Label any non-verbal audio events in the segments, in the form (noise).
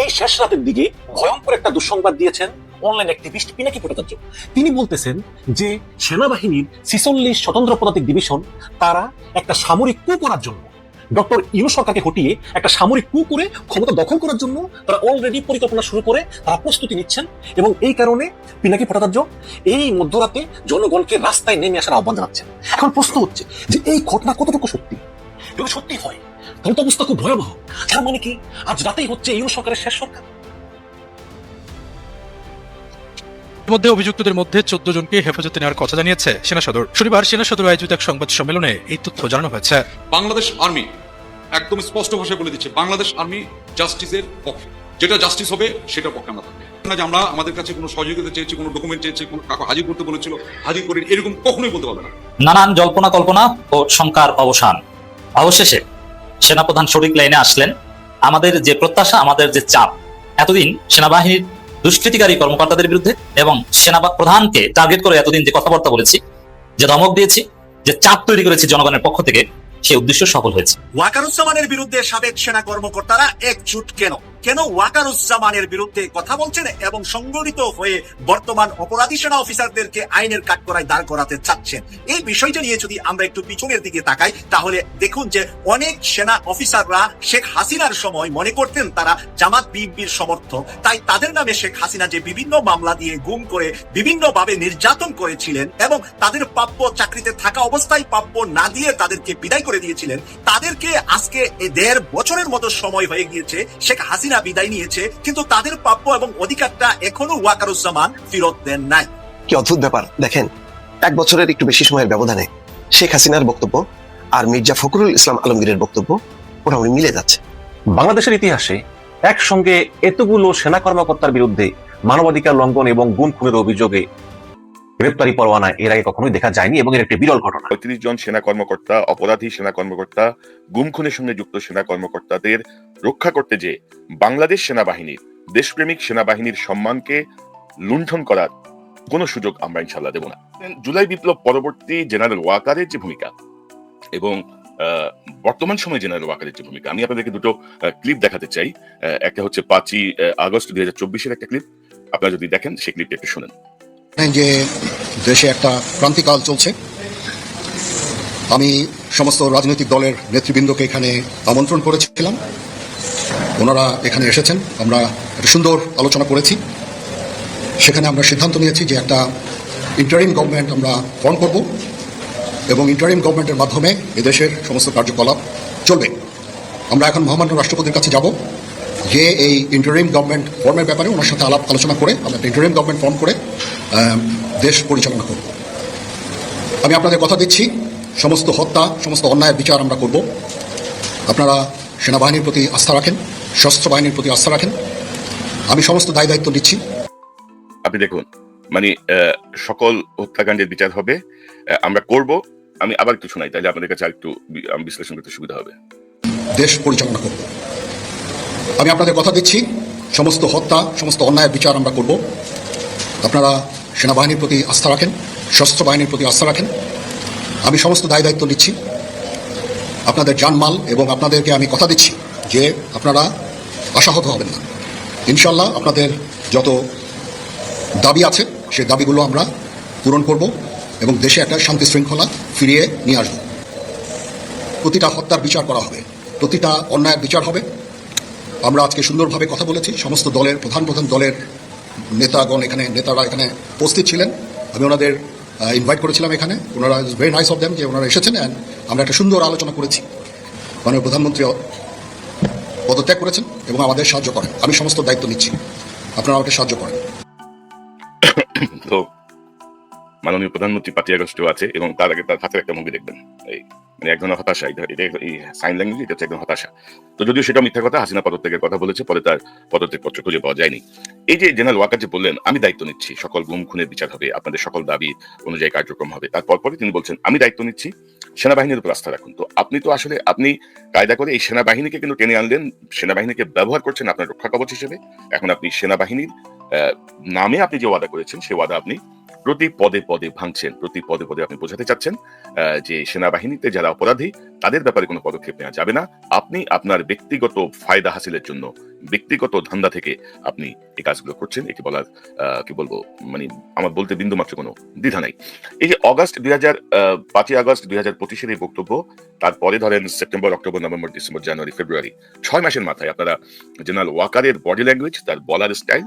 এই শেষ রাতের দিকে ভয়ঙ্কর একটা দুঃসংবাদ দিয়েছেন অনলাইন অ্যাক্টিভিস্ট পিনাকি ভট্টাচার্য। তিনি বলতেছেন যে সেনাবাহিনীর ছিচল্লিশ স্বতন্ত্র পদাতিক ডিভিশন তারা একটা সামরিক কু করার জন্য, ডক্টর ইউ সরকারকে হটিয়ে একটা সামরিক কু করে ক্ষমতা দখল করার জন্য তারা অলরেডি পরিকল্পনা শুরু করে, তারা প্রস্তুতি নিচ্ছেন এবং এই কারণে পিনাকি ভট্টাচার্য এই মধ্যরাতে জনগণকে রাস্তায় নেমে আসার আহ্বান জানাচ্ছেন। এখন প্রশ্ন হচ্ছে যে এই ঘটনা কতটুকু সত্যি? যদি সত্যি হয় তাহলে তো অবস্থা খুব ভয়াবহ। তার মানে কি? আজ রাতেই হচ্ছে ইউ সরকারের শেষ সরকার। মধ্যে অভিযুক্তদের মধ্যে চোদ্দ জনকে হেফাজতে নেওয়ার কথা জানিয়েছে সেনা সদর। শনিবার সেনা সদর আয়োজিত এক সংবাদ সম্মেলনে এই তথ্য জানানো হয়েছে। বাংলাদেশ আর্মি একদম স্পষ্ট ভাষায় বলে দিচ্ছে বাংলাদেশ আর্মি জাস্টিসের পক্ষে। যেটা জাস্টিস হবে সেটা পক্ষে আমরা থাকবে। না যে আমরা আমাদের কাছে কোনো সহযোগিতা চেয়েছি কোনো ডকুমেন্ট চেয়েছি কোনো কাউকে হাজির করতে বলেছিল হাজির করে এরকম কখনোই বলতে পারবে না। নানান জল্পনা কল্পনা ও শঙ্কার অবসান। অবশেষে সেনাপ্রধান শরিক লাইনে আসলেন। আমাদের যে প্রত্যাশা, আমাদের যে চাপ, এতদিন সেনাবাহিনীর দুষ্কৃতিকারী কর্মকর্তাদের বিরুদ্ধে এবং সেনা প্রধানকে টার্গেট করে এতদিন যে কথাবার্তা বলেছি, যে ধমক দিয়েছি, যে চাপ তৈরি করেছি জনগণের পক্ষ থেকে সেই উদ্দেশ্য সফল হয়েছে। ওয়াকারুজ্জামানের বিরুদ্ধে সাবেক সেনা কর্মকর্তারা একজুট কেন? কেন ওয়াকারুজ্জামানের বিরুদ্ধে কথা বলছেন এবং সংগঠিত হয়ে বর্তমান অপরাধী সেনা অফিসারদেরকে আইনের কাঠগড়ায় দাঁড় করাতে চাচ্ছেন? এই বিষয়টা নিয়ে যদি আমরা একটু পিছনের দিকে তাকাই, তাহলে দেখুন যে অনেক সেনা অফিসাররা শেখ হাসিনার সময় মনে করতেন তারা জামাত বিএনপির সমর্থক। তাই তাদের নামে শেখ হাসিনা যে বিভিন্ন মামলা দিয়ে গুম করে বিভিন্নভাবে নির্যাতন করেছিলেন এবং তাদের প্রাপ্য চাকরিতে থাকা অবস্থায় প্রাপ্য না দিয়ে তাদেরকে বিদায় করে দিয়েছিলেন তাদেরকে আজকে এ দেড় বছরের মতো সময় হয়ে গিয়েছে শেখ হাসিনা বিদায় নিয়েছে কিন্তু তাদের প্রাপ্য এবং অধিকারটা এখনও ওয়াকারুজ্জামান ফেরত দেন নাই। কি অদ্ভুত ব্যাপার দেখেন এক বছরের একটু বেশি সময়ের ব্যবধানে শেখ হাসিনার বক্তব্য আর মির্জা ফখরুল ইসলাম আলমগীরের বক্তব্য মোটামুটি মিলে যাচ্ছে। বাংলাদেশের ইতিহাসে একসঙ্গে এতগুলো সেনা কর্মকর্তার বিরুদ্ধে মানবাধিকার লঙ্ঘন এবং গুম খুনের অভিযোগে গ্রেপ্তারি পরোয়ানা এর আগে কখনোই দেখা যায়নি এবং এর একটি বিরল ঘটনা। পঁয়ত্রিশ জন সেনা কর্মকর্তা, অপরাধী সেনা কর্মকর্তা গুম খুনের সঙ্গে যুক্ত সেনা কর্মকর্তাদের রক্ষা করতে যে বাংলাদেশ সেনাবাহিনীর দেশপ্রেমিক সেনাবাহিনীর সম্মানকে লুণ্ঠন করার কোনো সুযোগ আমরা ইনশাল্লাহ দেব না। জুলাই বিপ্লব পরবর্তী জেনারেল ওয়াকারের যে ভূমিকা এবং বর্তমান সময়ে জেনারেল ওয়াকারের যে ভূমিকা, আমি আপনাদেরকে দুটো ক্লিপ দেখাতে চাই। একটা হচ্ছে পাঁচই আগস্ট দুই হাজার চব্বিশের একটা ক্লিপ। আপনারা যদি দেখেন, সেই ক্লিপটা একটু শুনেন। যে দেশে একটা ক্রান্তিকাল চলছে। আমি সমস্ত রাজনৈতিক দলের নেতৃবৃন্দকে এখানে আমন্ত্রণ করেছিলাম। ওনারা এখানে এসেছেন। আমরা একটা সুন্দর আলোচনা করেছি। সেখানে আমরা সিদ্ধান্ত নিয়েছি যে একটা ইন্টারিম গভর্নমেন্ট আমরা ফর্ম করব এবং ইন্টারিম গভর্নমেন্টের মাধ্যমে এদেশের সমস্ত কার্যকলাপ চলবে। আমরা এখন মহামান্য রাষ্ট্রপতির কাছে যাব। যে এই ইন্টারিম গভর্নমেন্ট ফর্মের ব্যাপারে ওনার সাথে আলাপ আলোচনা করে, আমরা ইন্টারিম গভর্নমেন্ট ফর্ম করে দেশ পরিচালনা করব। আমি আপনাদের কথা দিচ্ছি সমস্ত হত্যা সমস্ত অন্যায়ের বিচার আমরা করব। আপনারা সেনাবাহিনীর প্রতি আস্থা রাখেন সশস্ত্র বাহিনীর প্রতি আস্থা রাখেন। আমি সমস্ত দায় দায়িত্ব দিচ্ছি আপনি দেখুন মানে সকল হত্যাকাণ্ডের বিচার হবে আমরা করব। আমি আবার একটু শোনাই তাহলে আপনাদের কাছে একটু বিশ্লেষণ করতে সুবিধা হবে। দেশ পরিচালনা করব। আমি আপনাদের কথা দিচ্ছি সমস্ত হত্যা সমস্ত অন্যায়ের বিচার আমরা করব। আপনারা সেনাবাহিনীর প্রতি আস্থা রাখেন সশস্ত্র বাহিনীর প্রতি আস্থা রাখেন। আমি সমস্ত দায় দায়িত্ব নিচ্ছি। আপনাদের জানমাল এবং আপনাদেরকে আমি কথা দিচ্ছি যে আপনারা আশাহত হবেন না। ইনশাল্লাহ আপনাদের যত দাবি আছে সেই দাবিগুলো আমরা পূরণ করব এবং দেশে একটা শান্তি শৃঙ্খলা ফিরিয়ে নিয়ে আসব। প্রতিটা হত্যার বিচার করা হবে, প্রতিটা অন্যায়ের বিচার হবে। আমরা আজকে সুন্দরভাবে কথা বলেছি, সমস্ত দলের, প্রধান প্রধান দলের নেতাগণ এখানে, নেতারা এখানে উপস্থিত ছিলেন। আমি ওনাদের ইনভাইট করেছিলাম এখানে। ওনারা is very nice of them যে ওনারা এসেছেন অ্যান্ড আমরা একটা সুন্দর আলোচনা করেছি। মাননীয় প্রধানমন্ত্রী পদত্যাগ করেছেন এবং আমাদের সাহায্য করেন। আমি সমস্ত দায়িত্ব নিচ্ছি। আপনারা আমাকে সাহায্য করেন। (coughs) তো মাননীয় প্রধানমন্ত্রী পাঁচই আগস্টও আছে এবং তার আগে তার হাতের একটা মুভি দেখবেন। এই মানে এক ধরনের হতাশা এটা এই সাইন ল্যাঙ্গুয়েজ এটা হচ্ছে একদম হতাশা। তো যদিও সেটা মিথ্যা কথা, হাসিনা পদত্যাগের কথা বলেছে পরে তার পদত্যাগ পত্র খুঁজে পাওয়া যায়নি। এই যে জেনারেল ওয়াকার যে বললেন, আমি দায়িত্ব নিচ্ছি, সকল গুম, খুনের বিচার হবে, আপনাদের সকল দাবি অনুযায়ী কার্যক্রম হবে। তারপর পরে তিনি বলছেন, আমি দায়িত্ব নিচ্ছি, সেনাবাহিনীর উপর আস্থা রাখুন। তো আপনি তো আসলে, আপনি কায়দা করে এই সেনাবাহিনীকে কিন্তু টেনে আনলেন, সেনাবাহিনীকে ব্যবহার করছেন আপনার রক্ষা কবচ হিসেবে। এখন আপনি সেনাবাহিনীর নামে আপনি যে ওয়াদা করেছেন সে ওয়াদা আপনি প্রতি পদে পদে ভাঙছেন, প্রতি পদে পদে আপনি বোঝাতে চাচ্ছেন যে সেনাবাহিনীতে যারা অপরাধী, তাদের ব্যাপারে কোনো পদক্ষেপ নেওয়া যাবে না। আপনি আপনার ব্যক্তিগত ফায়দা হাসিলের জন্য, ব্যক্তিগত ধান্দা থেকে আপনি এই কাজগুলো করছেন। এটি বলার কি বলব মানে আমার বলতে বিন্দু মাত্র কোনো দ্বিধা নাই। এই যে অগাস্ট দুই হাজার পাঁচই আগস্ট দুই হাজার পঁচিশের এই বক্তব্য, তারপরে ধরেন September, October, November, December, January, February, ছয় মাসের মাথায় আপনারা জেনারেল ওয়াকারের বডি ল্যাঙ্গুয়েজ, তার বলার স্টাইল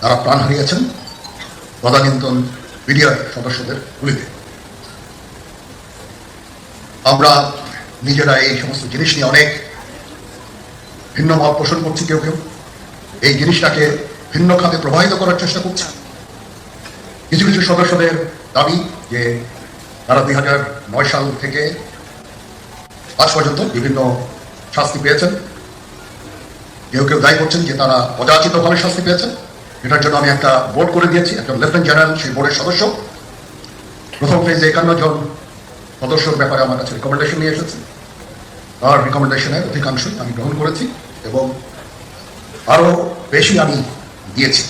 তারা প্রাণ হারিয়েছেন। তদানীন্তন মিডিয়ার সদস্যদের গুলিতে আমরা নিজেরা এই সমস্ত জিনিস নিয়ে অনেক ভিন্ন মত পোষণ করছি কেউ কেউ। এই জিনিসটাকে ভিন্ন খাতে প্রবাহিত করার চেষ্টা করছি। কিছু কিছু সদস্যদের দাবি যে তারা দুই হাজার নয় সাল থেকে আজ পর্যন্ত বিভিন্ন শাস্তি পেয়েছেন। কেউ কেউ দায়ী করছেন যে তারা অযাচিতভাবে শাস্তি পেয়েছেন। এটার জন্য আমি একটা বোর্ড করে দিয়েছি, একজন লেফটেন্যান্ট জেনারেল সেই বোর্ডের সদস্য। প্রথম ফেজে একান্ন জন সদস্যর ব্যাপারে আমার কাছে রিকমেন্ডেশন নিয়ে এসেছে। তার রিকমেন্ডেশনের অধিকাংশই আমি গ্রহণ করেছি এবং আরও বেশি আমি দিয়েছি।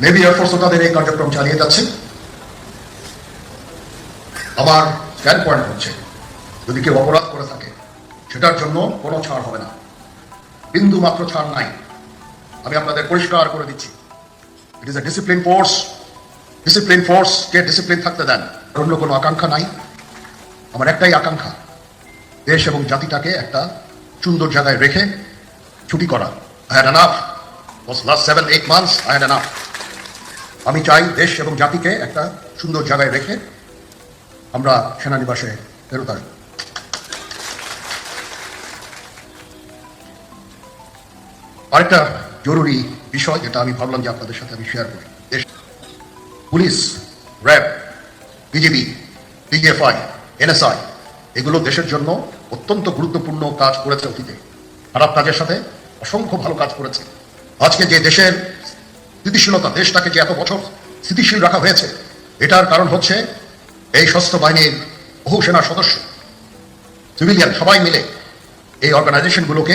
নেভি এয়ারফোর্সও তাদের এই কার্যক্রম চালিয়ে যাচ্ছে। আমার স্ট্যান্ড পয়েন্ট হচ্ছে। যদি কেউ অপরাধ করে থাকে, সেটার জন্য কোনো ছাড় হবে না। বিন্দু মাত্র ছাড় নাই। আমি আপনাদের পরিষ্কার করে দিচ্ছি। It is a discipline force discipline force K discipline থাকতে দেন। অন্য কোনো আকাঙ্ক্ষা নাই। আমার একটাই আকাঙ্ক্ষা, দেশ এবং জাতিটাকে একটা সুন্দর জায়গায় রেখে ছুটি করা। I had last seven eight months I had আমি চাই দেশ এবং জাতিকে একটা সুন্দর জায়গায় রেখে আমরা সেনানিবাসে ফেরত আসব। আরেকটা জরুরি বিষয় যেটা আমি ভাবলাম যে আপনাদের সাথে আমি শেয়ার করি। Police, RAB BJP DGFI NSI, এগুলো দেশের জন্য অত্যন্ত গুরুত্বপূর্ণ কাজ করেছে অতীতে। খারাপ কাজের সাথে অসংখ্য ভালো কাজ করেছে। আজকে যে দেশের স্থিতিশীলতা, দেশটাকে যে এত বছর স্থিতিশীল রাখা হয়েছে, এটার কারণ হচ্ছে এই সশস্ত্র বাহিনীর বহু সেনার সদস্য সিভিলিয়ান সবাই মিলে এই অর্গানাইজেশনগুলোকে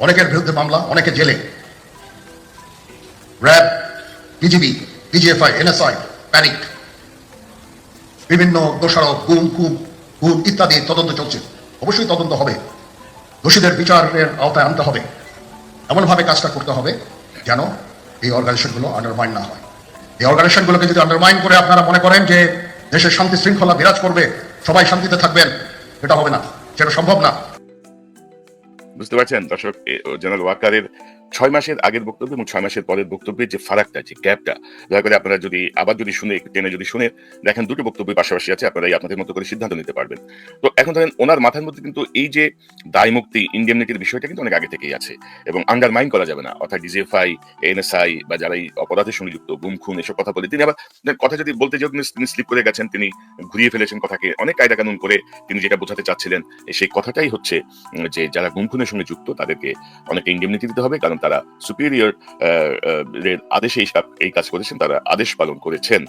অনেকের বিরুদ্ধে মামলা, অনেকে জেলে। RAB, BGB DGFI NSI, panic. বিভিন্ন দোষারোপ, গুম কুম গুম ইত্যাদি তদন্ত চলছে। অবশ্যই তদন্ত হবে। দোষীদের বিচারের আওতায় আনতে হবে। এমনভাবে কাজটা করতে হবে যেন এই অর্গানাইজেশনগুলো আন্ডারমাইন না হয়। এই অর্গানাইজেশনগুলোকে যদি আন্ডারমাইন করে আপনারা মনে করেন যে দেশের শান্তি শৃঙ্খলা বিরাজ করবে, সবাই শান্তিতে থাকবেন, এটা হবে না। সেটা সম্ভব না। বুঝতে পারছেন? দর্শক জেনারেল ওয়াকারের ছয় মাসের আগের বক্তব্য এবং ছয় মাসের পরের বক্তব্যের যে ফারাকটা, যে গ্যাপটা, দয়া করে আপনারা যদি আবার যদি শুনে টেনে যদি শুনে দেখেন দুটো বক্তব্য পাশাপাশি আছে আপনারা এই আপনাদের মতো করে সিদ্ধান্ত নিতে পারবেন। তো এখন ধরেন ওনার মাথার মধ্যে কিন্তু এই যে দায় মুক্তি ইন্ডিয়ামনিটির বিষয়টা কিন্তু অনেক আগে থেকেই আছে এবং আন্ডারমাইন করা যাবে না। অর্থাৎ ডিজিএফআই এনএসআই বা যারা এই অপরাধের সঙ্গে যুক্ত, গুম, খুন এসব কথা বলে, তিনি আবার কথা যদি বলতে যে তিনি স্লিপ করে গেছেন, তিনি ঘুরিয়ে ফেলেছেন কথাকে, অনেক কায়দা কানুন করে তিনি যেটা বোঝাতে চাচ্ছিলেন, সেই কথাটাই হচ্ছে যে যারা গুম, খুনের সঙ্গে যুক্ত, তাদেরকে অনেক ইন্ডিমনিটি দিতে হবে, কারণ তারা সুপিরিয়র আদেশে এই এই কাজ করেছেন, তারা আদেশ পালন করেছেন।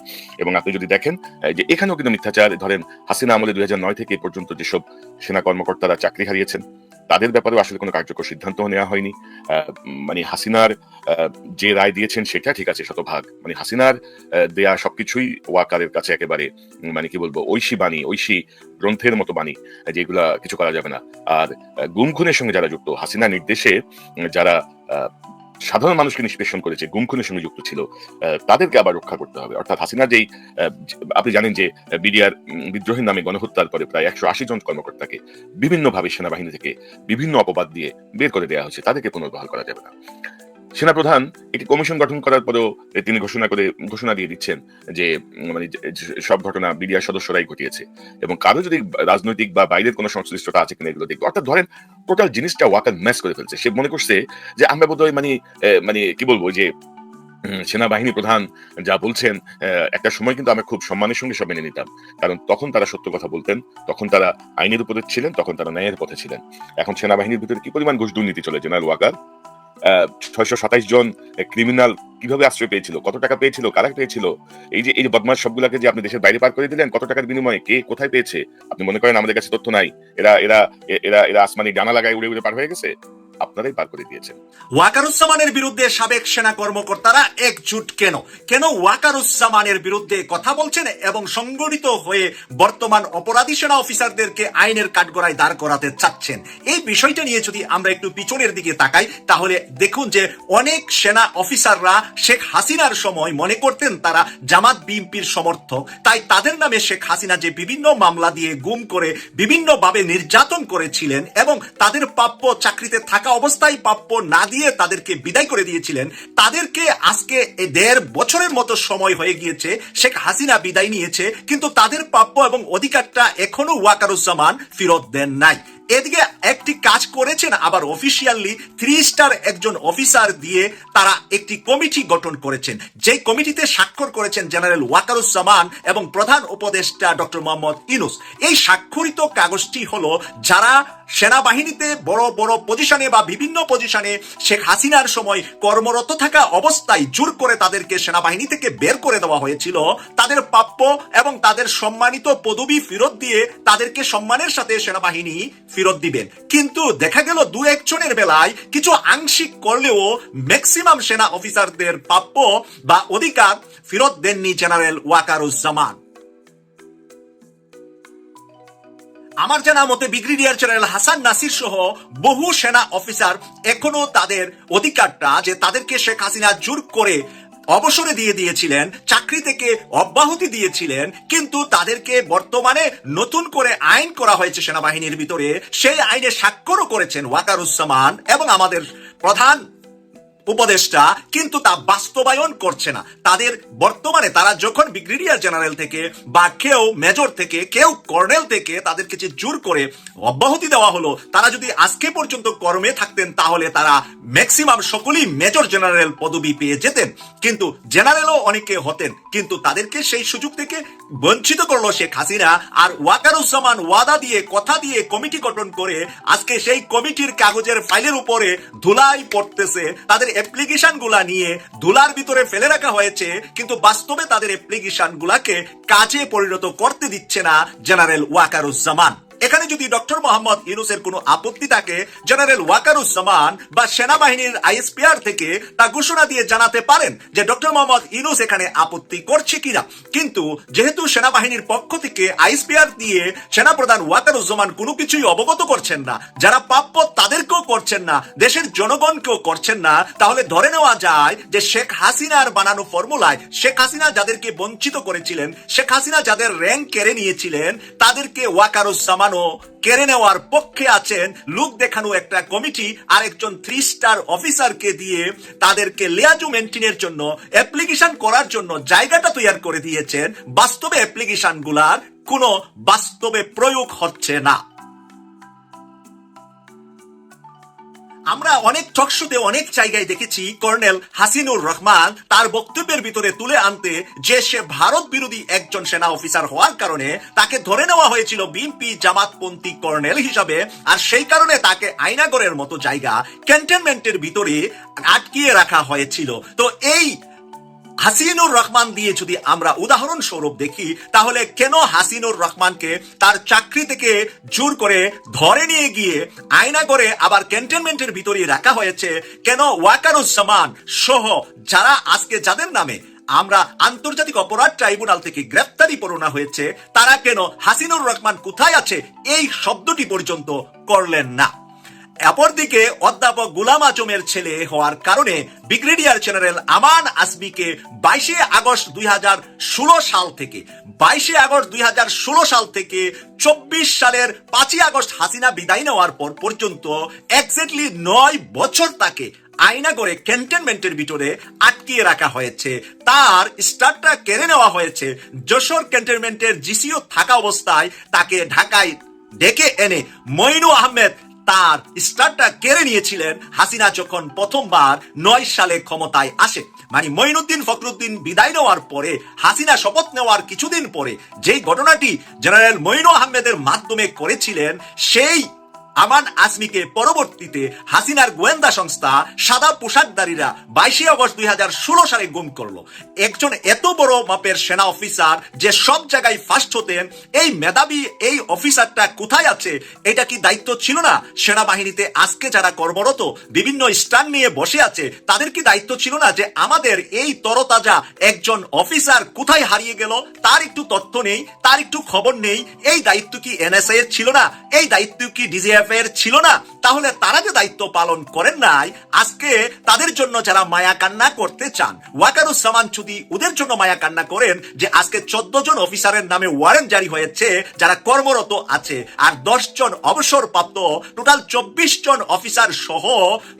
এবং আপনি যদি দেখেন যে এখানেও কিন্তু মিথ্যাচার, ধরেন হাসিনা আমলে দুই নয় থেকে পর্যন্ত যেসব সেনা কর্মকর্তারা চাকরি হারিয়েছেন তাদের ব্যাপারেও আসলে কোনো কার্যকর সিদ্ধান্ত নেওয়া হয়নি। মানে হাসিনার যে রায় দিয়েছেন সেটা ঠিক আছে শতভাগ। মানে হাসিনার দেয়া সবকিছুই ওয়াকারের কাছে একেবারে মানে কি বলব, ঐশী বাণী, ঐশী গ্রন্থের মতো বাণী যেগুলা কিছু করা যাবে না। আর গুমখুনের গুম খুনের সঙ্গে যারা যুক্ত হাসিনা নির্দেশে যারা সাধারণ মানুষকে নিষ্পেষণ করেছে গুম খুনের সঙ্গে যুক্ত ছিল তাদেরকে আবার রক্ষা করতে হবে। অর্থাৎ হাসিনা যেই আপনি জানেন যে বিডিআর বিদ্রোহী নামে গণহত্যার পরে প্রায় একশো আশি জন কর্মকর্তাকে বিভিন্নভাবে সেনাবাহিনী থেকে বিভিন্ন অপবাদ দিয়ে বের করে দেওয়া হয়েছে, তাদেরকে পুনর্বহাল করা যাবে না। সেনাপ্রধান একটি কমিশন গঠন করার পরেও তিনি ঘোষণা করে, ঘোষণা দিয়ে দিচ্ছেন যে মানে সব ঘটনা বিডিআর সদস্যরাই ঘটিয়েছে। এবং কারও যদি রাজনৈতিক বা বাইরের কোনো সংশ্লিষ্টতা আছে কিনা এগুলো দেখবে। অর্থাৎ ধরেন, টোটাল জিনিসটা ওয়াকার ম্যাচ করে ফেলছে। সে মনে করছে যে, আমরা বোধহয় মানে মানে কি বলব যে সেনাবাহিনী প্রধান যা বলছেন একটা সময় কিন্তু আমরা খুব সম্মানের সঙ্গে সব মেনে নিতাম। কারণ তখন তারা সত্য কথা বলতেন, তখন তারা আইনের উপরে ছিলেন, তখন তারা ন্যায়ের পথে ছিলেন। এখন সেনাবাহিনীর ভিতরে কি পরিমাণ ঘুষ দুর্নীতি চলে, জেনারেল ওয়াকার? ছয়শো সাতাইশ জন ক্রিমিনাল কীভাবে আশ্রয় পেয়েছিল, কত টাকা পেয়েছিল, কারা পেয়েছিল? এই যে এই যে বদমাস সবগুলাকে যে আপনি দেশের বাইরে পার করে দিলেন, কত টাকার বিনিময়ে কে কোথায় পেয়েছে? আপনি মনে করেন আমাদের কাছে তথ্য নাই, এরা এরা এরা এরা আসমানি ডানা লাগায় উড়ে উড়ে পার হয়ে গেছে? আপনারাই পার করে দিয়েছেন। ওয়াকারুজ্জামানের বিরুদ্ধে সাবেক সেনা কর্মকর্তারা একজুট কেন? কেন ওয়াকারুজ্জামানের বিরুদ্ধে কথা বলছেন এবং সংগঠিত হয়ে বর্তমান অপরাধী সেনা অফিসারদেরকে আইনের কাঠগড়ায় দাঁড় করাতে চাচ্ছেন? এই বিষয়টা নিয়ে যদি আমরা একটু পিছনের দিকে তাকাই, তাহলে দেখুন যে অনেক সেনা অফিসাররা শেখ হাসিনার সময় মনে করতেন তারা জামাত বিএনপির সমর্থক। তাই তাদের নামে শেখ হাসিনা যে বিভিন্ন মামলা দিয়ে গুম করে বিভিন্নভাবে নির্যাতন করেছিলেন এবং তাদের প্রাপ্য চাকরিতে থাকা অবস্থায় প্রাপ্য না দিয়ে তাদেরকে বিদায় করে দিয়েছিলেন। তাদেরকে আজকে দেড় বছরের মতো সময় হয়ে গিয়েছে। শেখ হাসিনা বিদায় নিয়েছে, কিন্তু তাদের প্রাপ্য এবং অধিকারটা এখনও ওয়াকারুজ্জামান ফেরত দেন নাই। এদিকে একটি কাজ করেছেন আবার অফিসিয়ালি থ্রি স্টার একজন অফিসার দিয়ে তারা একটি কমিটি গঠন করেছেন। যেই কমিটিতে স্বাক্ষর করেছেন জেনারেল ওয়াকারুজ্জামান এবং প্রধান উপদেষ্টা ডক্টর মোহাম্মদ ইনুস এই স্বাক্ষরিত কাগজটি হলো যারা সেনাবাহিনীতে বড় বড় পজিশনে বা বিভিন্ন পজিশনে শেখ হাসিনার সময় কর্মরত থাকা অবস্থায় জোর করে তাদেরকে সেনাবাহিনী থেকে বের করে দেওয়া হয়েছিল, তাদের প্রাপ্য এবং তাদের সম্মানিত পদবি ফেরত দিয়ে তাদেরকে সম্মানের সাথে সেনাবাহিনী ফেরত দিবেন। কিন্তু দেখা গেল দু একজনের বেলায় কিছু আংশিক করলেও ম্যাক্সিমাম সেনা অফিসারদের প্রাপ্য বা অধিকার ফেরত দেননি জেনারেল ওয়াকারুজ্জামান। আমার জানা মতে ব্রিগেডিয়ার জেনারেল হাসান নাসির সহ বহু সেনা অফিসার এখনও তাদের অধিকারটা, যে তাদেরকে শেখ হাসিনা জোর করে অবসরে দিয়ে দিয়েছিলেন, চাকরি থেকে অব্যাহতি দিয়েছিলেন, কিন্তু তাদেরকে বর্তমানে নতুন করে আইন করা হয়েছে সেনাবাহিনীর ভিতরে। সেই আইনে স্বাক্ষরও করেছেন ওয়াকারুজ্জামান এবং আমাদের প্রধান উপদেষ্টা, কিন্তু তা বাস্তবায়ন করছে না। তাদের বর্তমানে তারা যখন ব্রিগেডিয়ার জেনারেল থেকে বা কেউ মেজর থেকে, কেউ কর্নেল থেকে তাদেরকে যে জোর করে অব্যাহতি দেওয়া হলো, তারা যদি আজকে পর্যন্ত কর্মে থাকতেন, তাহলে তারা ম্যাক্সিমাম সকলেই মেজর জেনারেল পদবি পেয়ে যেতেন। কিন্তু জেনারেলও অনেকে হতেন, কিন্তু তাদেরকে সেই সুযোগ থেকে বঞ্চিত করল শেখ হাসিনা। আর ওয়াকারুজ্জামান ওয়াদা দিয়ে, কথা দিয়ে কমিটি গঠন করে, আজকে সেই কমিটির কাগজের ফাইলের উপরে ধুলাই পড়তেছে। তাদের অ্যাপ্লিকেশনগুলা নিয়ে ধুলার ভিতরে ফেলে রাখা হয়েছে, কিন্তু বাস্তবে তাদের অ্যাপ্লিকেশন গুলাকে কাজে পরিণত করতে দিচ্ছে না জেনারেল ওয়াকারুজ্জামান। এখানে যদি ডক্টর মোহাম্মদ ইউনুসের কোনো আপত্তি থাকে, জেনারেল ওয়াকারুজ্জামান বা সেনাবাহিনীর আইএসপিআর থেকে তা ঘোষণা দিয়ে জানাতে পারেন যে ডক্টর মোহাম্মদ ইউনুস এখানে আপত্তি করছে কিনা। কিন্তু যেহেতু সেনাবাহিনীর পক্ষ থেকে আইএসপিআর দিয়ে সেনাপ্রধান ওয়াকারুজ্জামান কোনো কিছুই অবগত করছেন না, যারা প্রাপ্য তাদেরকেও করছেন না, দেশের জনগণকেও করছেন না, তাহলে ধরে নেওয়া যায় যে শেখ হাসিনার বানানো ফর্মুলায় শেখ হাসিনা যাদেরকে বঞ্চিত করেছিলেন, শেখ হাসিনা যাদের র্যাঙ্ক কেড়ে নিয়েছিলেন, তাদেরকে ওয়াকারুজ্জামানও কেড়ে নেওয়ার পক্ষে আছেন, লোক দেখানো একটা কমিটি আর একজন থ্রি স্টার অফিসারকে দিয়ে তাদেরকে লেয়াজু মেনটেনের জন্য অ্যাপ্লিকেশন করার জন্য জায়গাটা তৈরি করে দিয়েছেন। বাস্তবে অ্যাপ্লিকেশনগুলার কোনো বাস্তবে প্রয়োগ হচ্ছে না। আমরা অনেক টকশোতে অনেক জায়গায় দেখেছি কর্নেল হাসিনুর রহমান তার বক্তব্যের ভিতরে তুলে আনতে যে সে ভারত বিরোধী একজন সেনা অফিসার হওয়ার কারণে তাকে ধরে নেওয়া হয়েছিল বিএনপি জামাতপন্থী কর্নেল হিসাবে, আর সেই কারণে তাকে আইনাগরের মতো জায়গা ক্যান্টনমেন্টের ভিতরে আটকিয়ে রাখা হয়েছিল। তো এই হাসিনুর রহমান দিয়ে যদি আমরা উদাহরণ স্বরূপ দেখি, তাহলে কেন হাসিনুর রহমানকে তার চাকরি থেকে জোর করে ধরে নিয়ে গিয়ে আয়না করে আবার ক্যান্টনমেন্টের ভিতরে রাখা হয়েছে? কেন ওয়াকারুজ্জামান সহ যারা আজকে যাদের নামে আমরা আন্তর্জাতিক অপরাধ ট্রাইব্যুনাল থেকে গ্রেফতারি পরোনা হয়েছে, তারা কেন হাসিনুর রহমান কোথায় আছে? এই শব্দটি পর্যন্ত করলেন না। অপরদিকে, অধ্যাপক গুলাম আজমের ছেলে হওয়ার কারণে ব্রিগেডিয়ার জেনারেল আমান আসমিকে বাইশে আগস্ট দুই সাল থেকে, বাইশে আগস্ট দুই সাল থেকে চব্বিশ সালের পাঁচই আগস্ট হাসিনা বিদায় নেওয়ার পর পর্যন্ত এক্স্যাক্টলি নয় বছর তাকে আয়না করে ক্যান্টনমেন্টের ভিতরে আটকিয়ে রাখা হয়েছে। তার স্টারটা কেড়ে নেওয়া হয়েছে। যশোর ক্যান্টনমেন্টের জিসিও থাকা অবস্থায় তাকে ঢাকায় ডেকে এনে মইনু আহমেদ তার স্টারটা কেড়ে নিয়েছিলেন হাসিনা যখন প্রথমবার নয় সালে ক্ষমতায় আসে। মানে মঈনুদ্দিন ফখরুদ্দিন বিদায় নেওয়ার পরে, হাসিনা শপথ নেওয়ার কিছুদিন পরে, যেই ঘটনাটি জেনারেল মঈনু আহমেদের মাধ্যমে করেছিলেন, সেই আমান আসমিকে পরবর্তীতে হাসিনার গোয়েন্দা সংস্থা সাদা পোশাকধারীরা বাইশে অগস্ট দুই হাজার ষোলো সালে গুম করল। একজন এত বড় মাপের সেনা অফিসার যে সব জায়গায় ফার্স্ট হতেন এই মেধাবী এই অফিসারটা কোথায় আছে, এটা কি দায়িত্ব ছিল না? সেনাবাহিনীতে আজকে যারা কর্মরত, বিভিন্ন স্টান নিয়ে বসে আছে, তাদের কি দায়িত্ব ছিল না যে আমাদের এই তরতাজা একজন অফিসার কোথায় হারিয়ে গেল? তার একটু তথ্য নেই, তার একটু খবর নেই, এই দায়িত্ব কি এনএসআই এর ছিল না? এই দায়িত্ব কি ডিজিএফ এর ছিল না, তাহলে তারা যে দায়িত্ব পালন করেন নাই, আজকে তাদের জন্য যারা মায়া কান্না করতে চান ওয়াকারুজ্জামান যদি ওদের জন্য মায়া কান্না করেন যে আজকে চোদ্দ জন অফিসারের নামে ওয়ারেন্ট জারি হয়েছে, যারা কর্মরত আছে, আর দশ জন অবসরপ্রাপ্ত, টোটাল চব্বিশ জন অফিসার সহ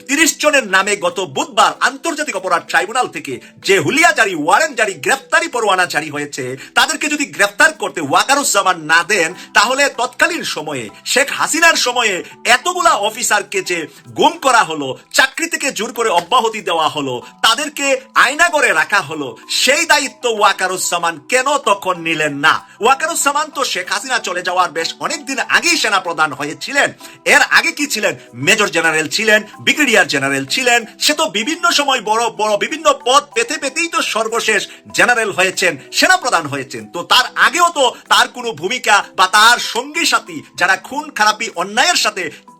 তিরিশ জনের নামে গত বুধবার আন্তর্জাতিক অপরাধ ট্রাইব্যুনাল থেকে যে হুলিয়া জারি, ওয়ারেন্ট জারি গ্রেফতারি পরোয়ানা জারি হয়েছে, তাদেরকে যদি গ্রেফতার করতে ওয়াকারুজ্জামান না দেন, তাহলে তৎকালীন সময়ে শেখ হাসিনার সময়ে এতগুলা অফিসারকে যে গুম করা হলো, চাকরি থেকে জোর করে অব্যাহতি দেওয়া হলো, তাদেরকে আয়না করে রাখা হলো, সেই দায়িত্ব ওয়াকারুজ্জামান কেন তখন নিলেন না? ওয়াকারুজ্জামান তো শেখ হাসিনা চলে যাওয়ার বেশ অনেকদিন আগেই সেনা প্রধান হয়েছিলেন। এর আগে কি ছিলেন? মেজর জেনারেল ছিলেন, ব্রিগেডিয়ার জেনারেল ছিলেন, সে তো বিভিন্ন সময় বড় বড় বিভিন্ন পদ পেতে পেতেই তো সর্বশেষ জেনারেল হয়েছেন সেনা প্রধান হয়েছেন। তো তার আগেও তো তার কোনো ভূমিকা বা তার সঙ্গী সাথী যারা খুন, খারাপি, অন্যায়ের সাথে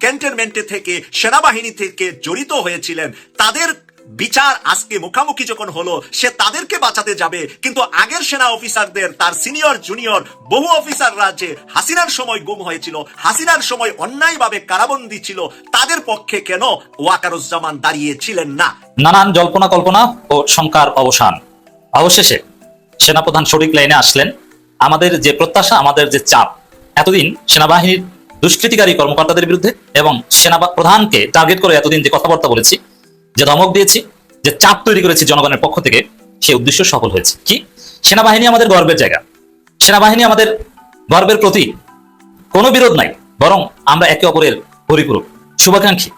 ক্যান্টনমেন্টে থেকে, সেনাবাহিনী থেকে জড়িত হয়েছিলেন। তাদের বিচার আজকে মুখামুখি যখন হলো, সে তাদেরকে বাঁচাতে যাবে। কিন্তু আগের সেনা অফিসারদের, তার সিনিয়র, জুনিয়র, বহু অফিসাররা যে হাসিনার সময় গুম হয়েছিল, হাসিনার সময় অন্যায়ভাবে কারাবন্দী ছিল, তাদের পক্ষে কেন ওয়াকারুজ্জামান দাঁড়িয়েছিলেন না? নানান জল্পনা কল্পনা ও শঙ্কার অবসান। অবশেষে সেনাপ্রধান সঠিক লাইনে আসলেন। আমাদের যে প্রত্যাশা, আমাদের যে চাপ, এতদিন সেনাবাহিনীর দুষ্কৃতিকারী কর্মকর্তাদের বিরুদ্ধে এবং সেনা প্রধানকে টার্গেট করে এতদিন যে কথাবার্তা বলেছি, যে ধমক দিয়েছি, যে চাপ তৈরি করেছি জনগণের পক্ষ থেকে সে উদ্দেশ্য সফল হয়েছে। কি? সেনাবাহিনী আমাদের গর্বের জায়গা। সেনাবাহিনী আমাদের গর্বের প্রতি কোনো বিরোধ নাই, বরং আমরা একে অপরের পরিপূরক, শুভাকাঙ্ক্ষী।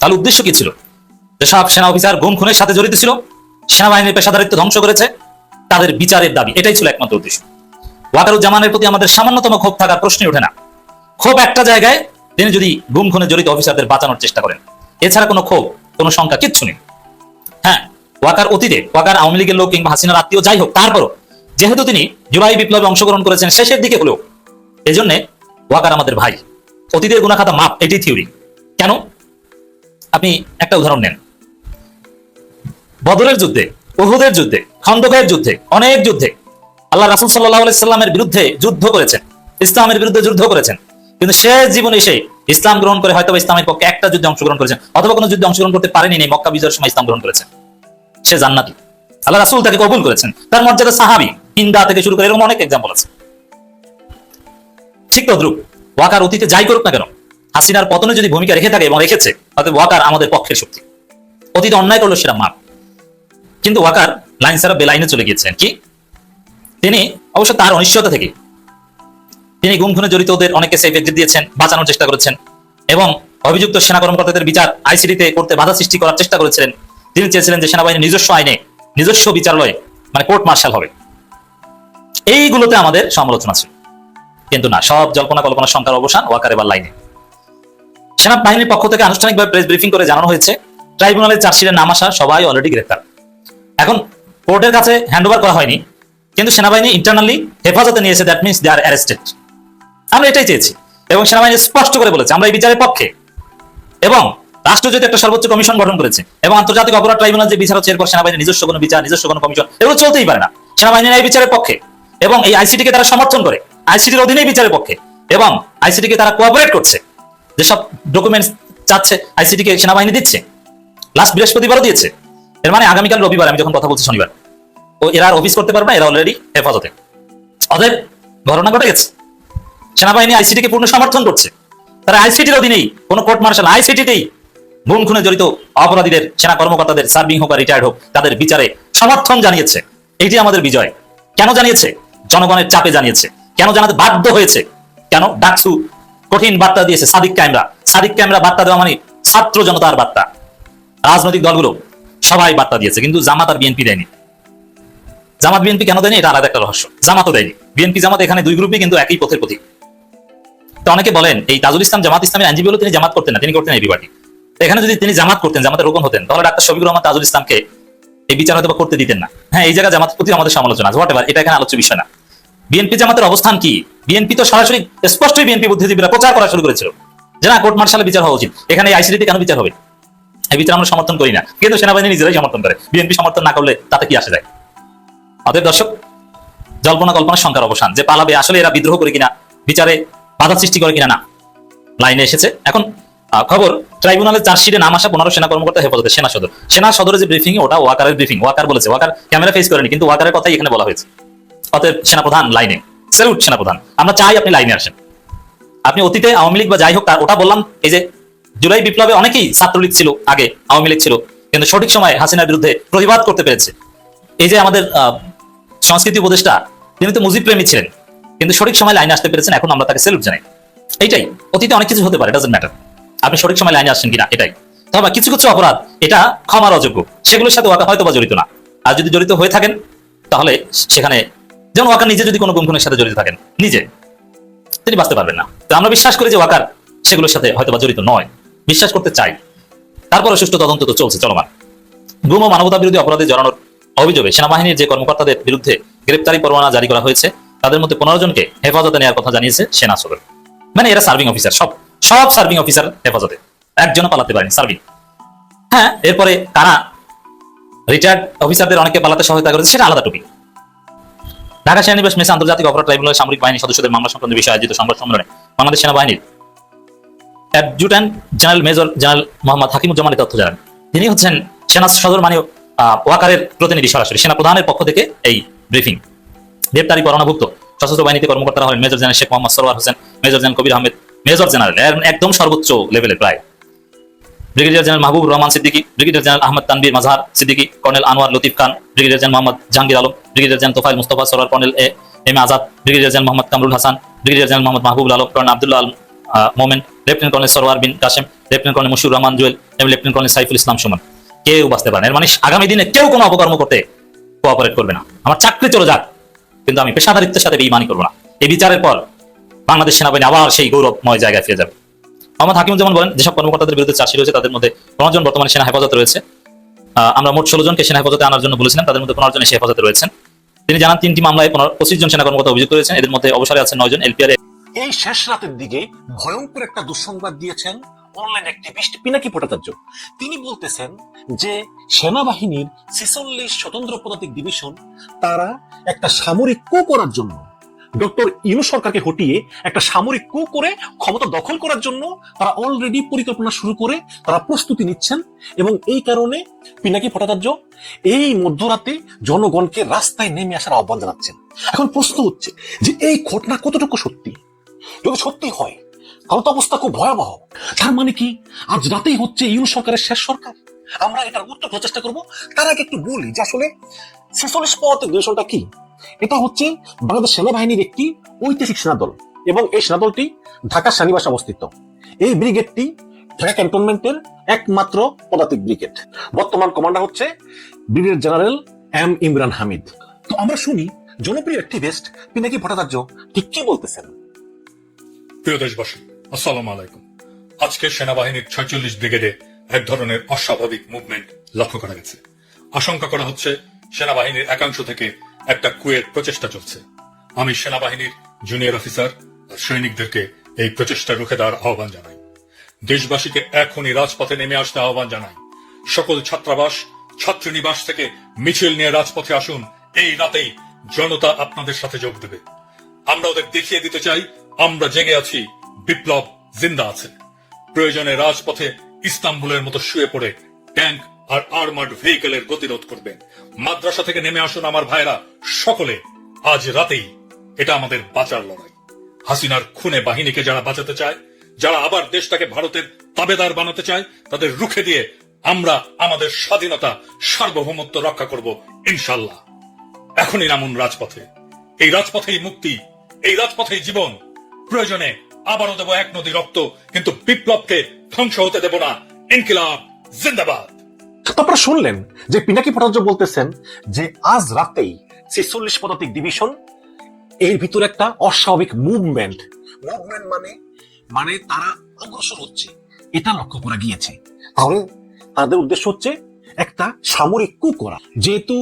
তাহলে উদ্দেশ্য কি ছিল? যেসব সেনা অফিসার গুম খুনের সাথে জড়িত ছিল, সেনাবাহিনীর পেশাদারিত্ব ধ্বংস করেছে, তাদের বিচারের দাবি, এটাই ছিল একমাত্র উদ্দেশ্য। ওয়াকারুজ্জামানের প্রতি আমাদের সামান্যতম ক্ষোভ থাকার প্রশ্নই ওঠে না। ক্ষোভ একটা জায়গায় তিনি যদি গুম খুনে জড়িত অফিসারদের বাঁচানোর চেষ্টা করেন। এছাড়া কোনো ক্ষোভ, কোনো শঙ্কা কিচ্ছু নেই। হ্যাঁ ওয়াকার অতীতে, ওয়াকার আওয়ামী লীগের লোক কিংবা হাসিনার আত্মীয় যাই হোক, তারপরও যেহেতু তিনি জুলাই বিপ্লবে অংশগ্রহণ করেছেন, শেষের দিকে হলেও এই জন্যে ওয়াকার আমাদের ভাই। অতীতের গুণাখাতা মাপ, এটি থিওরি। কেন? আপনি একটা উদাহরণ নেন। বদরের যুদ্ধে, উহুদের যুদ্ধে খন্দকের যুদ্ধে, অনেক যুদ্ধে আল্লাহ রাসুল সাল্লাহ সাল্লামের বিরুদ্ধে যুদ্ধ করেছেন। ইসলামের বিরুদ্ধে যুদ্ধ করেছেন। কিন্তু শেষ জীবনে এসে ইসলাম গ্রহণ করে হয়তো ইসলামের পক্ষে একটা যুদ্ধে অংশগ্রহণ করেছেন অথবা কোনো যুদ্ধে অংশগ্রহণ করতে পারেনি নেই, মক্কা বিজয়ের সময় ইসলাম গ্রহণ করেছেন সে জান্নাতি। আল্লাহ রাসুল তাকে কবুল করেছেন। তার মর্যাদা সাহাবি হিন্দা থেকে শুরু করে এরকম অনেক এক্সাম্পল আছে। ঠিক তদ্রুপ, ওয়াকার অতীতে যাই করুক না কেন, হাসিনার পতনে যদি ভূমিকা রেখে থাকে এবং রেখেছে, তাতে ওয়াকার আমাদের পক্ষের শক্তি। অতীতে অন্যায় করল সেটা মাপ কিন্তু ওয়াকার লাইন ছাড়া বেলাইনে চলে গিয়েছেন। কি? তিনি অবশ্য তার অনিশ্চয়তা থেকে তিনি গুম খুনে জড়িত ওদের অনেকে সেফ এক্সিট দিয়েছেন, বাঁচানোর চেষ্টা করেছেন এবং অভিযুক্ত সেনা কর্মকর্তাদের বিচার আইসিডিতে করতে বাধা সৃষ্টি করার চেষ্টা করেছিলেন। তিনি চেয়েছিলেন যে সেনাবাহিনীর নিজস্ব আইনে, নিজস্ব বিচারালয়ে মানে কোর্ট মার্শাল হবে। এইগুলোতে আমাদের সমালোচনা ছিল। কিন্তু না, সব জল্পনা কল্পনা সংখ্যার অবসান ওয়াকার এবার লাইনে। সেনাবাহিনীর পক্ষ থেকে আনুষ্ঠানিকভাবে প্রেস ব্রিফিং করে জানানো হয়েছে, ট্রাইব্যুনালের চার্জশিটের নাম আসা সবাই অলরেডি গ্রেফতার এখন কোর্টের কাছে হ্যান্ড করা হয়নি, কিন্তু সেনাবাহিনী ইন্টারনালি হেফাজতে নিয়েছে that means they are arrested আমরা এটাই চেয়েছি এবং সেনাবাহিনী স্পষ্ট করে বলেছে, আমরা এই বিচারের পক্ষে। এবং রাষ্ট্র যদি একটা সর্বোচ্চ কমিশন গঠন করেছে এবং আন্তর্জাতিক অপরাধ ট্রাইব্যুনাল যে বিচার হচ্ছে, এরপর সেনাবাহিনীর নিজস্ব কোনো বিচার, নিজস্ব কোনো কমিশন, এগুলো চলতেই পারে না। সেনাবাহিনীর এই বিচারের পক্ষে এবং এই আইসিটি কে তারা সমর্থন করে। আইসিটির অধীনেই বিচারের পক্ষে এবং আইসিটি কে তারা কোঅপারেট করছে। যেসব ডকুমেন্টস চাচ্ছে আইসিটি কে সেনাবাহিনী দিচ্ছে। লাস্ট বৃহস্পতিবারও দিয়েছে। এর মানে আগামীকাল রবিবার, আমি যখন কথা বলছি শনিবার। ও এরা আর অফিস করতে পারবে না, এরা অলরেডি হেফাজতে। অতএব ঘটনা ঘটে গেছে। সেনাবাহিনী আইসিটি কে পূর্ণ সমর্থন করছে। তারা আইসিটির অধীনেই কোনো কোর্ট মার্শাল আইসিটিতেই গুম খুনে জড়িত অপরাধীদের, সেনা কর্মকর্তাদের সার্ভিং হোক বা রিটায়ার্ড হোক, তাদের বিচারে সমর্থন জানিয়েছে। এটি আমাদের বিজয়। কেন জানিয়েছে? জনগণের চাপে জানিয়েছে। কেন জানাতে বাধ্য হয়েছে? কেন? ডাকসু কঠিন বার্তা দিয়েছে সাদিক ক্যামেরা। সাদিক ক্যামেরা বার্তা দেওয়া মানে ছাত্র জনতার বার্তা। রাজনৈতিক দলগুলো সবাই বার্তা দিয়েছে, কিন্তু জামাত আর বিএনপি দেয়নি। জামাত, বিএনপি কেন দেয়নি? এটা আলাদা একটা রহস্য। জামাতও দেয়নি। বিএনপি, জামাত এখানে দুই গ্রুপই কিন্তু একই পথের প্রতীক। অনেকে বলেন, এই তাজুল ইসলাম জামাত ইসলামের আইনজীবী হলো, তিনি জামাত করতেন না, তিনি করতেন এই বিবাটি এখানে যদি তিনি জামাত করতেন, জামাতের রোকন হতেন, তাহলে ডাক্তার শফিকুর রহমান তাজুল ইসলামকে এই বিচার হয়তো করতে দিতেন না। হ্যাঁ এই জায়গায় জামাতের প্রতি আমাদের সমালোচনা হোয়াট এটা এখানে আলোচ্য বিষয় না। বিএনপি জামাতের অবস্থান কি? বিএনপি তো সরাসরি স্পষ্টই বিএনপি বুদ্ধিজীবীরা প্রচার করা শুরু করেছিল যে না, কোর্ট মার্শালে বিচার হওয়া উচিত, এখানে আইসিডিতে কেন বিচার হবে? এই বিচার আমরা সমর্থন করি না, কিন্তু সেনাবাহিনী নিজেরাই সমর্থন করে, বিএনপি সমর্থন না করলে তাতে কি আসে যায়? অতএব দর্শক, জল্পনা কল্পনার সংখ্যার অবসান, যে পালাবে, আসলে এরা বিদ্রোহ করে কিনা, বিচারে বাধা সৃষ্টি করে কিনা না। লাইনে এসেছে। এখন খবর ট্রাইব্যুনালের চার্জশিটে নাম আসা পনেরো সেনা কর্মকর্তা হেফাজতে সেনা সদর। সেনা সদরের যে ব্রিফিং ওটা ওয়াকারের ব্রিফিং ওয়াকার বলেছে, ওয়াকার ক্যামেরা ফেস করেনি, কিন্তু ওয়াকারের কথাই এখানে বলা হয়েছে। অতএব সেনাপ্রধান লাইনে। স্যালুট সেনাপ্রধান। আমরা চাই আপনি লাইনে আসেন। আপনি অতীতে আওয়ামী লীগ বা যাই হোক তার, ওটা বললাম, এই যে জুলাই বিপ্লবে অনেকেই ছাত্রলীগ ছিল আগে, আওয়ামী লীগ ছিল, কিন্তু সঠিক সময় হাসিনার বিরুদ্ধে প্রতিবাদ করতে পেরেছে। এই যে আমাদের সংস্কৃতি উপদেষ্টা, তিনি তো মুজিব প্রেমী ছিলেন। কিন্তু সঠিক সময় লাইনে আসতে পেরেছেন, এখন আমরা তাকে স্যালুট জানাই। এইটাই। অতীতে অনেক কিছু হতে পারে ডাজেন্ট ম্যাটার আপনি সঠিক সময় লাইনে আসছেন কিনা, এটাই। তবে কিছু কিছু অপরাধ, এটা ক্ষমার অযোগ্য। সেগুলোর সাথে ওয়াকা হয়তো বা জড়িত না। আর যদি জড়িত হয়ে থাকেন, তাহলে সেখানে যেমন ওয়াকার নিজে যদি কোনো গুমখুনের সাথে জড়িত থাকেন, নিজে, তিনি বাঁচতে পারবেন না। তো আমরা বিশ্বাস করি যে ওয়াকার সেগুলোর সাথে হয়তো বা জড়িত নয়। বিশ্বাস করতে চাই। তারপরে সুষ্ঠু তদন্ত তো চলছে, চলমান। গুম ও মানবতা বিরোধী অপরাধে জড়ানোর অভিযোগে সেনাবাহিনীর যে কর্মকর্তাদের বিরুদ্ধে গ্রেপ্তারি পরোয়ানা জারি করা হয়েছে তাদের মধ্যে পনেরো জনকে হেফাজতে নেওয়ার কথা জানিয়েছে সেনা সদর। মানে এরা সার্ভিং অফিসার সব সব সার্ভিং অফিসার হেফাজতে। একজনও পালাতে পারেনি সার্ভিং হ্যাঁ এরপরে কারা রিটায়ার্ড অফিসারদের অনেকে পালাতে সহায়তা করেছে, সেটা আলাদা টপিক ঢাকা সেনানিবাস মেসে আন্তর্জাতিক অপরাধ ট্রাইব্যুনালের সামরিক বাহিনী সদস্যদের মামলা সংক্রান্ত বিষয়ে আয়োজিত সংবাদ সম্মেলনে বাংলাদেশ সেনাবাহিনীর adjutant general major general Mohammad Hakimuzzaman এই তথ্য জানান। তিনি হচ্ছেন সেনা সদর মানে ওয়াকারের প্রতিনিধি সরাসরি সেনা প্রধানের পক্ষ থেকে এই ব্রিফিং গ্রেপ্তারি পরোয়ানাভুক্ত সশস্ত্র বাহিনীতে কর্মকর্তারা হলেন major general Sheikh Mohammad Sarwar Hossain major general Kabir Ahmed major general একদম সর্বোচ্চ লেভেলে প্রায়। Brigadier general Mahbub Rahman Siddiqui brigadier general Ahmad Tanveer Mazhar Siddiqui colonel Anwar Latif Khan brigadier general Mohammad Jahangir Alam brigadier general Tofail Mustafa Sorar colonel A M Azad brigadier general Mohammad Kamrul Hasan brigadier general Mohammad Mahbubul Alam colonel Abdullah Al ah, Momen lieutenant colonel Sarwar Bin Kasem lieutenant colonel Mushiur Rahman Jewel এবং lieutenant colonel Saiful Islam Sumon. কেউ বাঁচতে পারেন এর মানে আগামী দিনে কেউ কোনো অপকর্ম করতে কোঅপারেট করবে না। আমার চাকরি চলে যাক। কিন্তু আমি পেশাদারিত্বের সাথে বেইমানি করব না। এই বিচারের পর বাংলাদেশ সেনাবাহিনী আবার সেই গৌরবময় জায়গায় ফিরে যাবে। মোহাম্মদ হাকিম যেমন বলেন, যেসব কর্মকর্তাদের বিরুদ্ধে চার্জশিট রয়েছে, তাদের মধ্যে পনেরো জন বর্তমানে সেনা হেফাজতে রয়েছে। আমরা মোট ষোলো জনকে সেনা হেফাজতে আনার জন্য বলেছিলাম, তাদের মধ্যে পনেরো জন এসে হেফাজতে রয়েছেন। তিনি জানান, তিনটি মামলায় পনেরো পঁচিশ জন সেনা কর্মকর্তা অভিযুক্ত রয়েছেন। এদের মধ্যে অবসরে আছেন নয় জন এলপিআর এই শেষ রাতের দিকে ভয়ঙ্কর একটা দুঃসংবাদ দিয়েছেন অনলাইন অ্যাক্টিভিস্ট পিনাকি ভট্টাচার্য। তিনি বলতেছেন যে, সেনাবাহিনীর ছিচল্লিশ স্বতন্ত্র পদাতিক ডিভিশন তারা একটা সামরিক কু করার জন্য, ডক্টর ইনু সরকারকে হটিয়ে একটা সামরিক কু করে ক্ষমতা দখল করার জন্য তারা অলরেডি পরিকল্পনা শুরু করে, তারা প্রস্তুতি নিচ্ছেন এবং এই কারণে পিনাকি ভট্টাচার্য এই মধ্যরাতে জনগণকে রাস্তায় নেমে আসার আহ্বান জানাচ্ছেন। এখন প্রশ্ন হচ্ছে যে, এই ঘটনা কতটুকু সত্যি? যদি সত্যি হয় তাহলে তো অবস্থা খুব ভয়াবহ। তার মানে কি? আজ রাতেই হচ্ছে ইউন সরকারের শেষ সরকার। আমরা এটার উত্তর খোঁজার চেষ্টা করব। তার আগে একটু বলি যে আসলে ছেচল্লিশ পদ ডিভিশনটা কি? এটা হচ্ছে বাংলাদেশ সেনাবাহিনীর একটি ঐতিহাসিক সেনাদল এবং এই সেনাদলটি ঢাকা সেনানিবাসে অবস্থিত। এই ব্রিগেডটি ঢাকা ক্যান্টনমেন্টের একমাত্র পদাতিক ব্রিগেড। বর্তমান কমান্ডার হচ্ছে brigadier general M Imran Hamid. তো আমরা শুনি জনপ্রিয় অ্যাক্টিভিস্ট পিনাকি ভট্টাচার্য, ঠিক কি বলতেছেন? প্রিয় দেশবাসী আসসালামু আলাইকুম। আজকে সেনাবাহিনীর ছয়চল্লিশ ব্রিগেডে এক ধরনের অস্বাভাবিক মুভমেন্ট লক্ষ্য করা গেছে। আশঙ্কা করা হচ্ছে সেনাবাহিনীর একাংশ থেকে একটা কুয়ের প্রচেষ্টা চলছে। আমি সেনাবাহিনীর জুনিয়র অফিসার সৈনিকদেরকে এই প্রচেষ্টা রুখে দেওয়ার আহ্বান জানাই। দেশবাসীকে এখনই রাজপথে নেমে আসতে আহ্বান জানাই। সকল ছাত্রাবাস, ছাত্রীনিবাস থেকে মিছিল নিয়ে রাজপথে আসুন। এই রাতেই জনতা আপনাদের সাথে যোগ দেবে। আমরা ওদের দেখিয়ে দিতে চাই, আমরা জেগে আছি। বিপ্লব জিন্দা আছে প্রয়োজনে রাজপথে ইস্তাম্বুলের মতো শুয়ে পড়ে ট্যাঙ্ক আর আর্মার্ড ভেহিকেলের গতিরোধ করবেন। মাদ্রাসা থেকে নেমে আসুন আমার ভাইরা সকলে। আজ রাতেই এটা আমাদের বাঁচার লড়াই। হাসিনার খুনে বাহিনীকে যারা বাঁচাতে চায়, যারা আবার দেশটাকে ভারতের তাবেদার বানাতে চায়, তাদের রুখে দিয়ে আমরা আমাদের স্বাধীনতা, সার্বভৌমত্ব রক্ষা করব ইনশাল্লাহ এখনই নামুন রাজপথে। এই রাজপথেই মুক্তি, এই রাজপথেই জীবন। প্রয়োজনে আবারও দেব এক নদী রক্ত, কিন্তু বিপ্লবকে ধ্বংস হতে দেব না। ইনকিলাব, জিন্দাবাদ। তারপরে শুনলেন যে পিনাকি ভট্টাচার্য বলতেছেন যে আজ রাতেই ছেচল্লিশ পদাতিক ডিভিশন, এর ভিতরে একটা অস্বাভাবিক মুভমেন্ট মুভমেন্ট মানে মানে তারা অগ্রসর হচ্ছে, এটা লক্ষ্য করা গিয়েছে। তাহলে তাদের উদ্দেশ্য হচ্ছে একটা সামরিক কু করা যেহেতু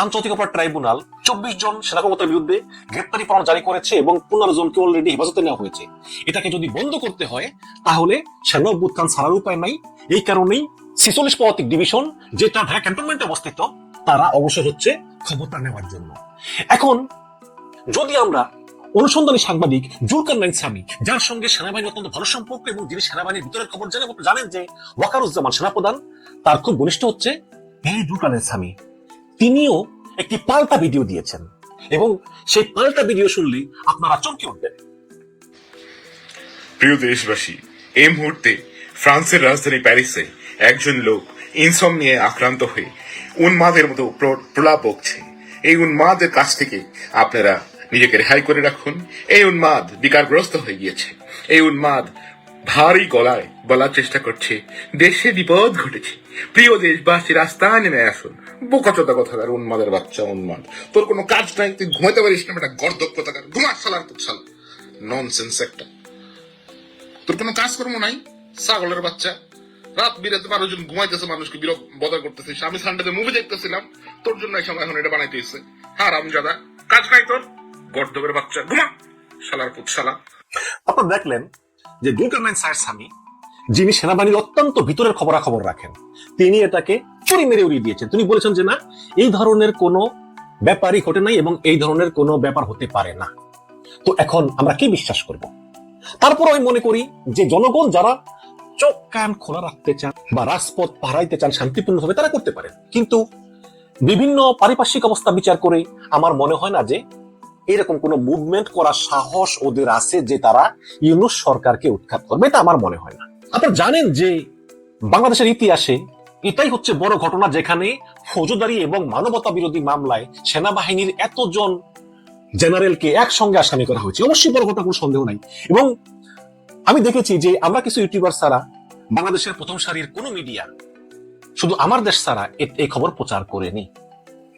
আন্তর্জাতিক অপরাধ ট্রাইব্যুনাল চব্বিশ জন সেনা কর্মকর্তার বিরুদ্ধে গ্রেপ্তারি পরোয়ানা জারি করেছে এবং পনেরো জনকে অলরেডি হেফাজতে নেওয়া হয়েছে। এটাকে যদি বন্ধ করতে হয়, তাহলে সেনা অভ্যুত্থান ছাড়ার উপায় নাই। এই কারণেই ছেচল্লিশ পদাতিক ডিভিশন, যেটা ঢাকা ক্যান্টনমেন্টে অবস্থিত, তারা অবসর হচ্ছে ক্ষমতা নেওয়ার জন্য। এখন, যদি আমরা অনুসন্ধানী সাংবাদিক জুলকার নাইন সামি, যার সঙ্গে সেনাবাহিনী অত্যন্ত ভালো সম্পর্ক এবং যিনি সেনাবাহিনীর ভিতরের খবর জানেন জানেন যে ওয়াকারুজ্জামান সেনাপ্রধান, তার খুব ঘনিষ্ঠ হচ্ছে এই জুলকার নাইন সামি। তিনিও একটি পাল্টা ভিডিও দিয়েছেন। এবং সেই পাল্টা ভিডিও শুনলে আপনারা চমকে উঠবেন। প্রিয় দেশবাসী, এই মুহূর্তে ফ্রান্সের রাজধানী প্যারিসে একজন লোক ইনসম নিয়ে আক্রান্ত হয়ে উন্মাদের মতো প্রলাপ বকছে। এই উন্মাদের কাছ থেকে আপনারা নিজেকে রেহাই করে রাখুন। এই উন্মাদ বিকারগ্রস্ত হয়ে গিয়েছে। এই উন্মাদ ভারী গলায় বলার চেষ্টা করছে, দেশে বিপদ ঘটেছে। প্রিয় দেশবাসী, রাস্তায় নেমে আসুন। বোকাচোদা কথাকার উন্মাদের বাচ্চা, উন্মাদ। তোর কোনো কাজ নাই, তুই ঘুমাইতে পারিস না একটা গর্দক কথাকার ঘুমার সালার তো সালা ননসেন্স একটা। তোর কোনো কাজকর্ম নাই? ছাগলের বাচ্চা। রাত বিরাতে বারো জন ঘুমাইতেছে, মানুষকে বিরক বদা করতেছিস আমি সানডেতে মুভি দেখতেছিলাম। তোর জন্য এই সময় এখন এটা বানাইতে এসছে হারাম জাদা। কাজ নাই তোর? গর্দবের বাচ্চা। ঘুমা, শালার পুত শালা। আপনারা দেখলেন যে জুলকারনাইন সাহের স্বামী যিনি সেনাবাহিনীর অত্যন্ত ভিতরের খবরাখবর রাখেন, তিনি এটাকে চুরি মেরে উড়িয়ে দিয়েছেন। তিনি বলেছেন যে, না, এই ধরনের কোনো ব্যাপারই ঘটে নাই এবং এই ধরনের কোনো ব্যাপার হতে পারে না। তো এখন আমরা কি বিশ্বাস করব? তারপর আমি মনে করি যে, জনগণ যারা চোখ কান খোলা রাখতে চান বা রাজপথ পাহারাইতে চান, শান্তিপূর্ণভাবে তারা করতে পারেন কিন্তু বিভিন্ন পারিপার্শ্বিক অবস্থা বিচার করে আমার মনে হয় না যে, এরকম কোনো মুভমেন্ট করার সাহস ওদের আছে যে, তারা ইউনুস সরকারকে উৎখাত করবে। এটা আমার মনে হয় না। আপনারা জানেন যে বাংলাদেশের ইতিহাসে এটাই হচ্ছে বড় ঘটনা যেখানে ফৌজদারি এবং মানবতা বিরোধী মামলায় সেনাবাহিনীর এতজন জেনারেলকে একসঙ্গে আসামি করা হয়েছে। অবশ্যই বড় ঘটনা, কোনো সন্দেহ নাই। এবং আমি দেখেছি যে আমরা কিছু ইউটিউবার ছাড়া বাংলাদেশের প্রথম সারির কোনো মিডিয়া, শুধু আমার দেশ ছাড়া এই খবর প্রচার করেনি।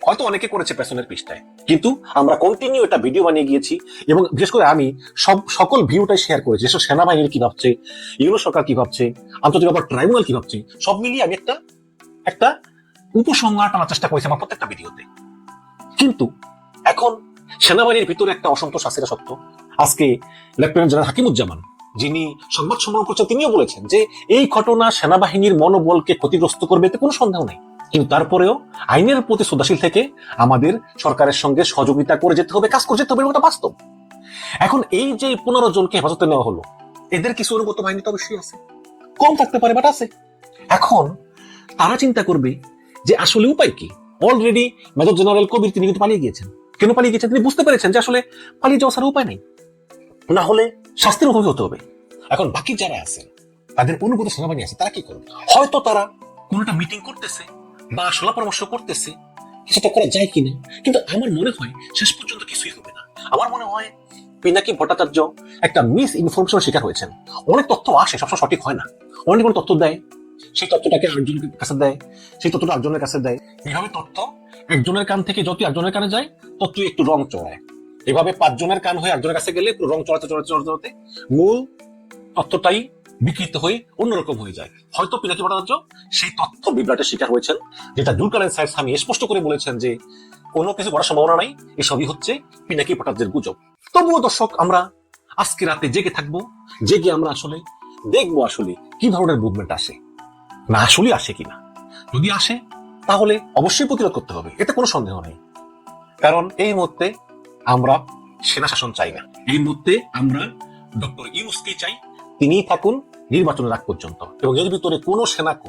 হয়তো অনেকে করেছে পেছনের পৃষ্ঠায়। কিন্তু আমরা কন্টিনিউ এটা ভিডিও বানিয়ে গিয়েছি এবং বিশেষ করে আমি সব, সকল ভিউটাই শেয়ার করেছি। যেসব সেনাবাহিনীর কি ভাবছে ইউনো সরকার কি ভাবছে, আন্তর্জাতিক আবার ট্রাইব্যুনাল কি ভাবছে, সব মিলিয়ে আমি একটা একটা উপসংহার টানার চেষ্টা করেছি আমার প্রত্যেকটা ভিডিওতে কিন্তু এখন সেনাবাহিনীর ভিতরে একটা অসন্তোষ আছে, এটা সত্য। আজকে লেফটেন্যান্ট জেনারেল হাকিমুজ্জামান, যিনি সংবাদ সম্মেলন করছেন, তিনিও বলেছেন যে এই ঘটনা সেনাবাহিনীর মনোবলকে ক্ষতিগ্রস্ত করবে, এতে কোনো সন্দেহ নেই। কিন্তু তারপরেও আইনের প্রতি শ্রদ্ধাশীল থেকে আমাদের সরকারের সঙ্গে সহযোগিতা করে যেতে হবে, কাজ করে যেতে হবে এবং বাস্তব। এখন এই যে পনেরো জনকে হেফাজতে নেওয়া হলো, এদের কিছু অনুগত বাহিনী তো অবশ্যই আছে। কম থাকতে পারে বাট আছে। এখন তারা চিন্তা করবে যে আসলে উপায় কি? অলরেডি মেজর জেনারেল কবির তিনি কিন্তু পালিয়ে গিয়েছেন। কেন পালিয়ে গিয়েছেন তিনি বুঝতে পেরেছেন যে আসলে পালিয়ে যাওয়া ছাড়া উপায় নেই। না হলে শাস্তির মুখোমুখি হতে হবে। এখন বাকি যারা আছেন, তাদের অনুগত সেনাবাহিনী আছে, তারা কি করবে? হয়তো তারা কোনোটা মিটিং করতেছে বা সলা পরামর্শ করতেছে সেটা করা যায় কিনা। কিন্তু আমার মনে হয় শেষ পর্যন্ত কিছুই হবে না। আমার মনে হয় পিনাকি ভট্টাচার্য একটা মিস ইনফরমেশন শিকার হয়েছেন। অনেক তথ্য আসে, সবসময় সঠিক হয় না। অনেক কোনো তথ্য দেয়, সেই তথ্যটাকে আরেকজনের কাছে দেয়, সেই তথ্যটা একজনের কাছে দেয়। এইভাবে তথ্য একজনের কান থেকে যত একজনের কানে যায় তত একটু রং চড়ায়। এভাবে পাঁচজনের কান হয়ে একজনের কাছে গেলে পুরো রং চড়াতে চড়াতে চড়াতে মূল তথ্যটাই বিকৃত হয়ে অন্যরকম হয়ে যায়। হয়তো পিনাকি ভট্টাচার্য সেই তথ্য বিভ্রাটের শিকার হয়েছেন, যেটা জুলকারেন সাহেব স্বামী স্পষ্ট করে বলেছেন যে কোনো কিছু করার সম্ভাবনা নাই, এসবই হচ্ছে পিনাকি ভট্টাচার্যের গুজব। তবুও দর্শক, আমরা আজকে রাতে জেগে থাকব, জেগে আমরা আসলে দেখব আসলে কি ধরনের মুভমেন্ট আসে। না আসলে আসে কিনা? যদি আসে, তাহলে অবশ্যই প্রতিরোধ করতে হবে, এতে কোনো সন্দেহ নেই। কারণ এই মুহূর্তে আমরা সেনা শাসন চাই না। এই মুহূর্তে আমরা ডক্টর ইউনুসকে চাই তিনিই থাকুন নির্বাচনের আগ পর্যন্ত। এবং এর ভিতরে কোনো সেনা কূপ